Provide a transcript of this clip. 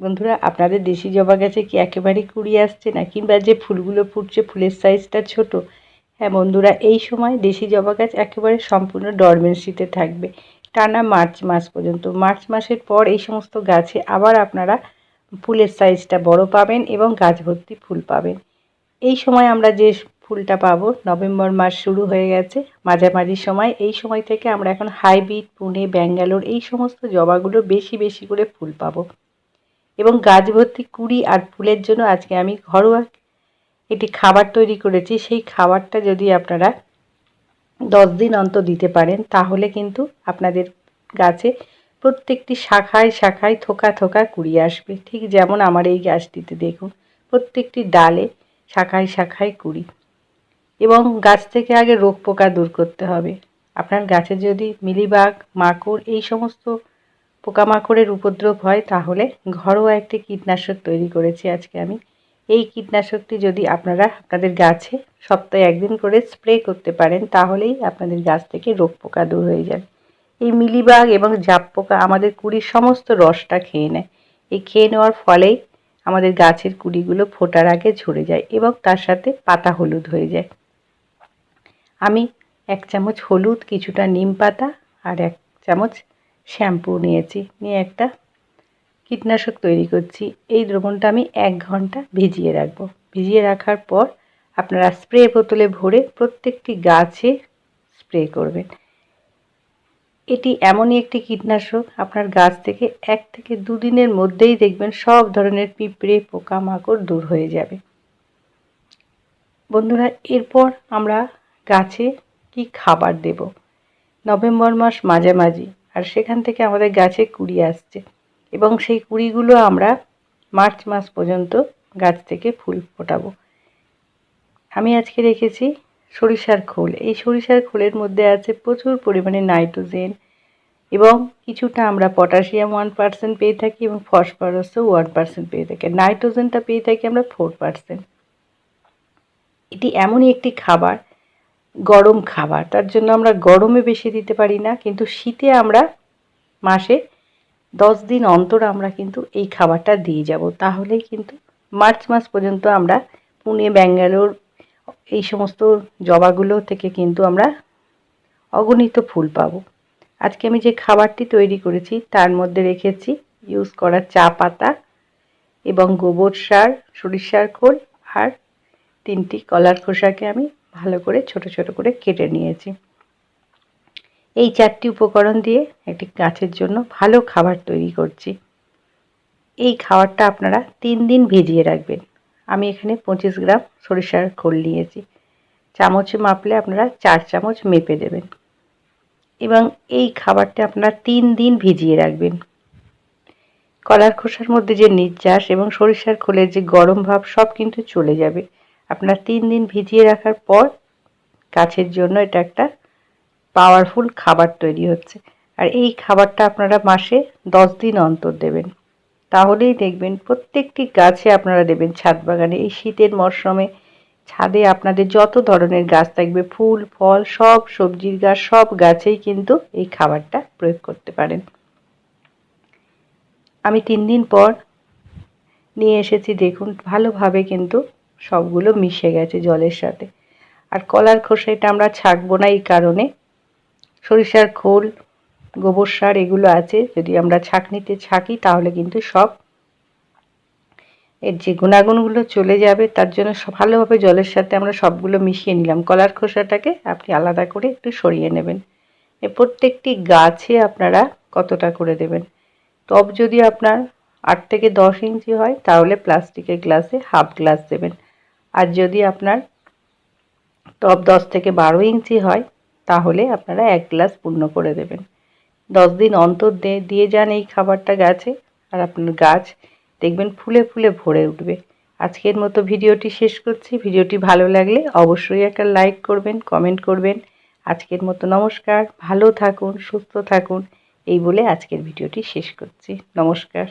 বন্ধুরা, আপনাদের দেশি জবা গাছে কি একেবারে কুড়ি আসছে না? কিংবা যে ফুলগুলো ফুটছে, ফুলের সাইজটা ছোট? হ্যাঁ বন্ধুরা, এই সময় দেশি জবা গাছ একেবারে সম্পূর্ণ ডরমেন্সিতে থাকবে। টানা মার্চ মাস পর্যন্ত। মার্চ মাসের পর এই সমস্ত গাছে আবার আপনারা ফুলের সাইজটা বড় পাবেন এবং গাছ ভর্তি ফুল পাবেন। এই সময় আমরা যে ফুলটা পাবো, নভেম্বর মাস শুরু হয়ে গেছে, মাঝামাঝি সময়। এই সময় থেকে আমরা এখন হাইব্রিড, পুনে, ব্যাঙ্গালোর এই সমস্ত জবাগুলো বেশি বেশি করে ফুল পাবো। এবং গাছ ভর্তি কুড়ি আর ফুলের জন্য আজকে আমি ঘরোয়া একটি খাবার তৈরি করেছি। সেই খাবারটা যদি আপনারা দশ দিন অন্তর দিতে পারেন, তাহলে কিন্তু আপনাদের গাছে প্রত্যেকটি শাখায় শাখায় থোকা থোকা কুড়ি আসবে। ঠিক যেমন আমার এই গাছটিতে দেখুন, প্রত্যেকটি ডালে শাখায় শাখায় কুড়ি। এবং গাছ থেকে আগে রোগ পোকা দূর করতে হবে। আপনার গাছে যদি মিলিবাগ মাকড় এই সমস্ত পোকামাকড়ের উপদ্রব হয়, তাহলে ঘরোয়া একটি কীটনাশক তৈরি করেছি আজকে আমি। এই কীটনাশকটি যদি আপনারা আপনাদের গাছে সপ্তাহে একদিন করে স্প্রে করতে পারেন, তাহলেই আপনাদের গাছ থেকে রোগ পোকা দূর হয়ে যাবে। এই মিলিবাগ এবং জাপ পোকা আমাদের কুড়ির সমস্ত রসটা খেয়ে নেয়। এই খেয়ে নেওয়ার ফলেই আমাদের গাছের কুড়িগুলো ফোটার আগে ঝরে যায় এবং তার সাথে পাতা হলুদ হয়ে যায়। আমি এক চামচ হলুদ, কিছুটা নিম পাতা আর এক চামচ শ্যাম্পু নিয়েছি, নিয়ে একটা কীটনাশক তৈরি করছি। এই দ্রবণটা আমি এক ঘণ্টা ভিজিয়ে রাখব। ভিজিয়ে রাখার পর আপনারা স্প্রে বোতলে ভরে প্রত্যেকটি গাছে স্প্রে করবেন। এটি এমনই একটি কীটনাশক, আপনার গাছ থেকে এক থেকে দুদিনের মধ্যেই দেখবেন সব ধরনের পিঁপড়ে, পোকামাকড় দূর হয়ে যাবে। বন্ধুরা, এরপর আমরা গাছে কি খাবার দেব? নভেম্বর মাস মাঝামাঝি। আর সেখান থেকে আমাদের গাছে কুড়ি আসছে। এবং সেই কুড়িগুলো আমরা মার্চ মাস পর্যন্ত গাছ থেকে ফুল ফোটাবো। আমি আজকে রেখেছি সরিষার খোল। এই সরিষার খোলের মধ্যে আছে প্রচুর পরিমাণে নাইট্রোজেন এবং কিছুটা আমরা পটাশিয়াম ওয়ান পার্সেন্ট পেয়ে থাকি এবং ফসফরাসও ওয়ান পার্সেন্ট পেয়ে থাকি। নাইট্রোজেনটা পেয়ে থাকি আমরা ফোর পার্সেন্ট। এটি এমনই একটি খাবার গরম খাবার। তার জন্য আমরা গরমে বেশি দিতে পারি না, কিন্তু শীতে আমরা মাসে দশ দিন অন্তর আমরা কিন্তু এই খাবারটা দিয়ে যাব। তাহলে কিন্তু মার্চ মাস পর্যন্ত আমরা পুনে, ব্যাঙ্গালোর এই সমস্ত জবাগুলো থেকে কিন্তু আমরা অগণিত ফুল পাবো। আজকে আমি যে খাবারটি তৈরি করেছি তার মধ্যে রেখেছি ইউজ করা চা পাতা এবং গোবর সার, সরিষার খোল আর তিনটি কলার খোসাকে আমি ভালো করে, ছোট ছোট করে কেটে নিয়েছি। এই চারটি উপকরণ দিয়ে একটি গাছের জন্য ভালো খাবার তৈরি করছি। এই খাবারটা আপনারা তিন দিন ভিজিয়ে রাখবেন। আমি এখানে পঁচিশ গ্রাম সরিষার খোল নিয়েছি। চামচে মাপলে আপনারা চার চামচ মেপে দেবেন। এবং এই খাবারটা আপনারা তিন দিন ভিজিয়ে রাখবেন। কলার খোসার মধ্যে যে নির্যাস এবং সরিষার খোলের যে গরম ভাব, সব কিন্তু চলে যাবে। আপনার তিন দিন ভিজিয়ে রাখার পর গাছের জন্য এটা একটা পাওয়ারফুল খাবার তৈরি হচ্ছে। আর এই খাবারটা আপনারা মাসে দশ দিন অন্তর দেবেন। তাহলেই দেখবেন প্রত্যেকটি গাছে আপনারা দেবেন ছাদ বাগানে। এই শীতের মরশুমে ছাদে আপনাদের যত ধরনের গাছ থাকবে, ফুল, ফল, সব সবজির গাছ, সব গাছেই কিন্তু এই খাবারটা প্রয়োগ করতে পারেন। আমি তিন দিন পর নিয়ে এসেছি, দেখুন ভালোভাবে কিন্তু সবগুলো মিশে গেছে জলের সাথে। আর কলার খোসা এটা আমরা ছাকবো না এই কারণে। সরিষার খোল, গোবর সার এগুলো আছে। যদি আমরা ছাকনিতে ছাকি তাহলে কিন্তু সব এর যে গুণাগুণগুলো চলে যাবে তার জন্য ভালোভাবে জলের সাথে আমরা সবগুলো মিশিয়ে নিলাম। কলার খোসাটাকে আপনি আলাদা করে একটু সরিয়ে নেবেন। এ প্রত্যেকটি গাছে আপনারা কতটা করে দেবেন? টব যদি আপনার আট থেকে দশ ইঞ্চি হয় তাহলে প্লাস্টিকের গ্লাসে হাফ গ্লাস দেবেন। আর যদি আপনার টপ দশ থেকে বারো ইঞ্চি হয়, তাহলে আপনারা এক গ্লাস পূর্ণ করে দেবেন। দশ দিন অন্তর দিয়ে যান এই খাবারটা গাছে, আর আপনার গাছ দেখবেন ফুলে ফুলে ভরে উঠবে। আজকের মতো ভিডিওটি শেষ করছি। ভিডিওটি ভালো লাগলে অবশ্যই একটা লাইক করবেন, কমেন্ট করবেন। আজকের মতো নমস্কার। ভালো থাকুন, সুস্থ থাকুন। এই বলে আজকের ভিডিওটি শেষ করছি। নমস্কার।